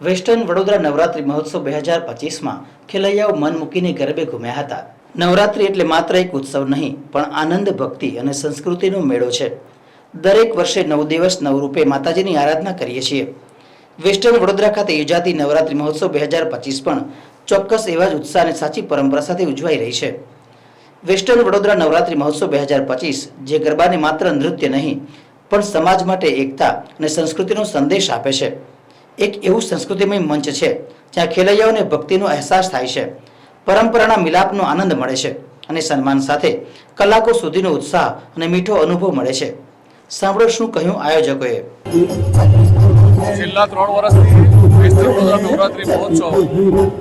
Western Vadodara Navratri મહોત્સવ બે હજાર પચીસમાં ખેલૈયાઓ મન મૂકીને ગરબે ઘૂમ્યા હતા. નવરાત્રી એટલે માત્ર એક ઉત્સવ નહીં, પણ આનંદ, ભક્તિ અને સંસ્કૃતિનો મેળો છે. દરેક વર્ષે નવ દિવસ નવ રૂપે માતાજીની આરાધના કરીએ છીએ. વેસ્ટર્ન વડોદરા ખાતે યોજાતી નવરાત્રિ મહોત્સવ બે હજાર પચીસ પણ ચોક્કસ એવા જ ઉત્સાહ અને સાચી પરંપરા સાથે ઉજવાઈ રહી છે. વેસ્ટર્ન વડોદરા નવરાત્રિ મહોત્સવ બે હજાર પચીસ જે ગરબાને માત્ર નૃત્ય નહીં, પણ સમાજ માટે એકતા અને સંસ્કૃતિનો સંદેશ આપે છે. એક એવું સંસ્કૃતિમય મંચ છે, જ્યાં ખેલૈયાઓને ભક્તિનો અહેસાસ થાય છે, પરંપરાના મિલાપનો આનંદ મળે છે અને સન્માન સાથે કલાકો સુધીનો ઉત્સાહ અને મીઠો અનુભવ મળે છે. સાંભળો શું કહ્યું આયોજકોએ. છેલ્લા ત્રણ વર્ષથી વિસ્તૃત નવરાત્રિ મહોત્સવ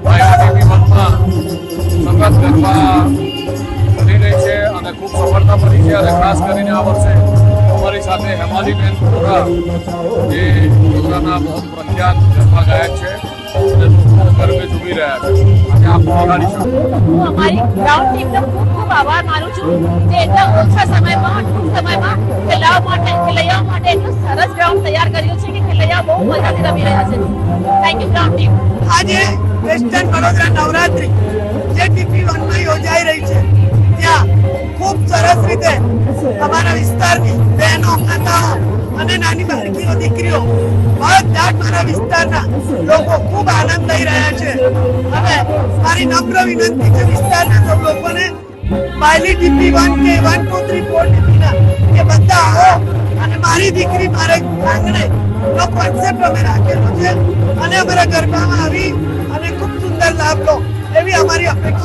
આઈઆઈટીવી ગરબા બની રહી છે અને ખૂબ સફળતા મળી છે અને ખાસ કરીને આ વર્ષે અમારી સાથે હેમાલીબેન વડોદરા જે વડોદરાના બહુ પ્રખ્યાત ગરબા ગાયક છે અને લોકો ગરબે ઝૂમી રહ્યા છે. આજે આપ નિહાળી શકો હું અમારી ગ્રાઉન્ડ ટીમનો ખૂબ ખૂબ આભાર માનું છું જે એટલા ઓછા સમયમાં ટૂંક સમયમાં ખેલાડીઓ માટે ખેલૈયાઓ માટે એટલું સરસ ગ્રાઉન્ડ તૈયાર કર્યું છે કે ખેલૈયાઓ બહુ મજાથી રમી રહ્યા છે. થેન્ક યુ ગ્રાઉન્ડ ટીમ આજે વેસ્ટર્ન વડોદરા નવરાત્રી જે ટીપી વનમાં યોજાઈ રહી છે. ત્યાં ખૂબ સરસ રીતે અમારા વિસ્તારની બહેનો માતાઓ અને મારા કે વન ટુ ફોર ટીપીના બધા આવો અને મારી દીકરી મારે આંગણે કોન્સેપ્ટ અમે રાખેલો છે. અને અમારા ગરબામાં આવી અને ખૂબ સુંદર લાભ લો એવી અમારી અપેક્ષા